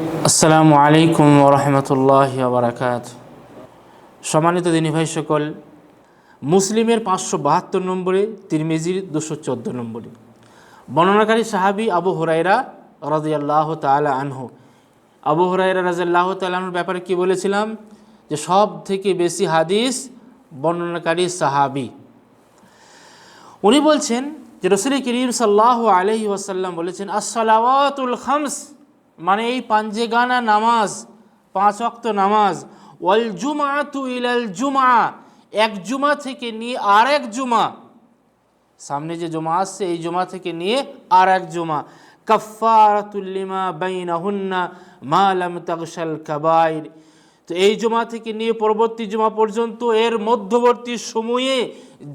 আসসালামু আলাইকুম ওরহমতুল্লাহ বারাকাত সম্মানিত দিনী ভাই সকল, মুসলিমের পাঁচশো বাহাত্তর নম্বরে, তিরমেজির দুশো চোদ্দ নম্বরে। বর্ণনাকারী সাহাবি আবু হুরাইরা রাজিয়াল্লাহ তালা আনহু। আবু হুরাইরা রাজিয়াল্লাহ তালাহর ব্যাপারে কি বলেছিলাম? যে সব থেকে বেশি হাদিস বর্ণনাকারী সাহাবি। উনি বলছেন যে রসুল করিম সাল্লাহ আলহি ওয়াসাল্লাম বলেছেন, আসসালাওয়াতুল খামস। মানে এই পাঞ্জেগানা নামাজ, পাঁচ অক্ত নামাজ। ওয়াল জুমা তু ইলাল জুমা এক জুমা থেকে নিয়ে আর এক জুমা। সামনে যে জমা আসছে, এই জমা থেকে নিয়ে আর এক জমা কাফারাতুল্লিমা বাইনাহুন্না মা লাম তাগশাল কাবাইর। তো এই জমা থেকে নিয়ে পরবর্তী জমা পর্যন্ত, এর মধ্যবর্তী সময়ে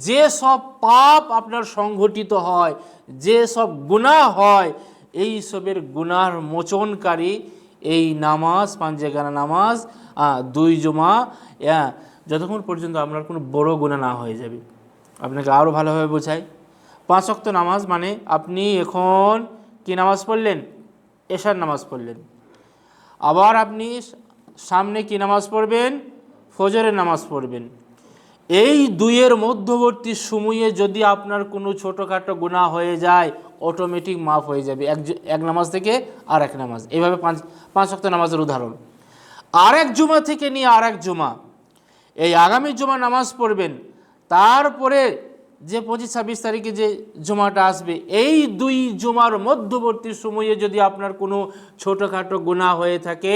যে সব পাপ আপনার সংঘটিত হয়, যে সব গুনাহ হয় এই সবের গুনার মোচনকারী এই নামাজ, পাঞ্জেগানা নামাজ দুই জমা যতক্ষণ পর্যন্ত আপনার কোনো বড় গুণা না হয়ে যাবে। আপনাকে আরও ভালোভাবে বোঝাই। পাঁচ অক্ত নামাজ মানে আপনি এখন কি নামাজ পড়লেন? এশার নামাজ পড়লেন। আবার আপনি সামনে কি নামাজ পড়বেন? ফজরের নামাজ পড়বেন। এই দুইয়ের মধ্যবর্তী সময়ে যদি আপনার কোনো ছোটোখাটো গুণা হয়ে যায় অটোমেটিক মাফ হয়ে যাবে। এক এক নামাজ থেকে আর এক নামাজ। এইভাবে পাঁচ পাঁচ অক্ত নামাজের উদাহরণ। আর এক জুমা থেকে নিয়ে আর এক জুমা। এই আগামী জুমা নামাজ পড়বেন। তারপরে যে পঁচিশ ছাব্বিশ তারিখে যে জুমাটা আসবে, এই দুই জুমার মধ্যবর্তী সময়ে যদি আপনার কোনো ছোটোখাটো গুণা হয়ে থাকে,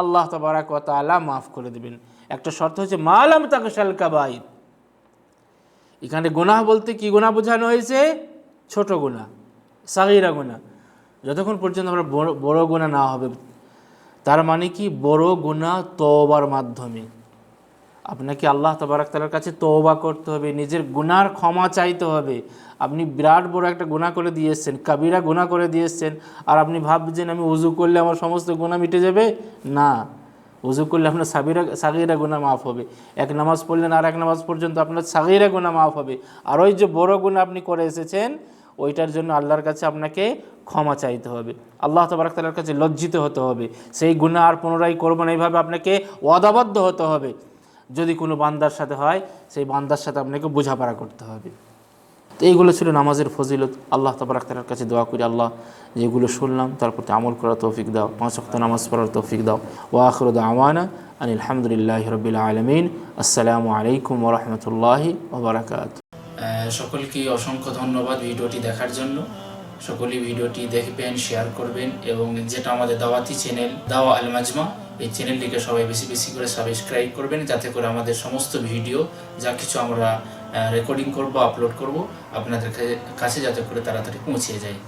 আল্লাহ তবারাক মাফ করে দেবেন। একটা শর্ত হচ্ছে মালাম তাকে শাল কাবাইদ এখানে গুনাহ বলতে কি গুনাহ বোঝানো হয়েছে? ছোট গুনাহ, সাগিরা গুনাহ। যতক্ষণ পর্যন্ত আমরা বড় বড় গুনাহ না হবে, তার মানে কি? বড় গুনাহ তওবার মাধ্যমে। আপনাকে আল্লাহ তবারাক তালার কাছে তওবা করতে হবে, নিজের গুনার ক্ষমা চাইতে হবে। আপনি বিরাট বড় একটা গুনাহ করে দিয়ে এসছেন, কাবিরা গুনাহ করে দিয়ে এসছেন, আর আপনি ভাবছেন আমি উজু করলে আমার সমস্ত গুনাহ মিটে যাবে? না। উজু করলে আপনার সাবিরা, সাগিরা গুনাহ মাফ হবে। এক নামাজ পড়লেন আর এক নামাজ পর্যন্ত আপনার সাগিরা গুনাহ মাফ হবে। আর ওই যে বড় গুনাহ আপনি করে এসেছেন, ওইটার জন্য আল্লাহর কাছে আপনাকে ক্ষমা চাইতে হবে। আল্লাহ তবারক তালার কাছে লজ্জিত হতে হবে। সেই গুনাহ আর পুনরায় করব না, এইভাবে আপনাকে ওয়াদাবদ্ধ হতে হবে। যদি কোনো বান্দার সাথে হয়, সেই বান্দার সাথে আপনাকে বোঝাপড়া করতে হবে। তো এইগুলো ছিল নামাজের ফজিলত। আল্লাহ তবরাক তালার কাছে দোয়া করি, আল্লাহ যেগুলো শুনলাম তার প্রতি আমল করার তৌফিক দাও, পাঁচ ওয়াক্ত নামাজ পড়ার তৌফিক দাও। ও আখরদ আমানা আন আলহামদুলিল্লাহ রবিল আলমিন। আসসালামু আলাইকুম ওরহমতুল্লাহি ওবরাকাত সকলকে অসংখ্য ধন্যবাদ ভিডিওটি দেখার জন্য। সকলেই ভিডিওটি দেখবেন শেয়ার করবেন এবং যেটা আমাদের দাওয়াতি চ্যানেল দাওয়া আল মাজমা এই চ্যানেলটিকে সবাই বেশি বেশি করে সাবস্ক্রাইব করবেন, যাতে করে আমাদের সমস্ত ভিডিও, যা কিছু আমরা রেকর্ডিং করব আপলোড করব, আপনাদের কাছে যাতে করে তাড়াতাড়ি পৌঁছে যায়।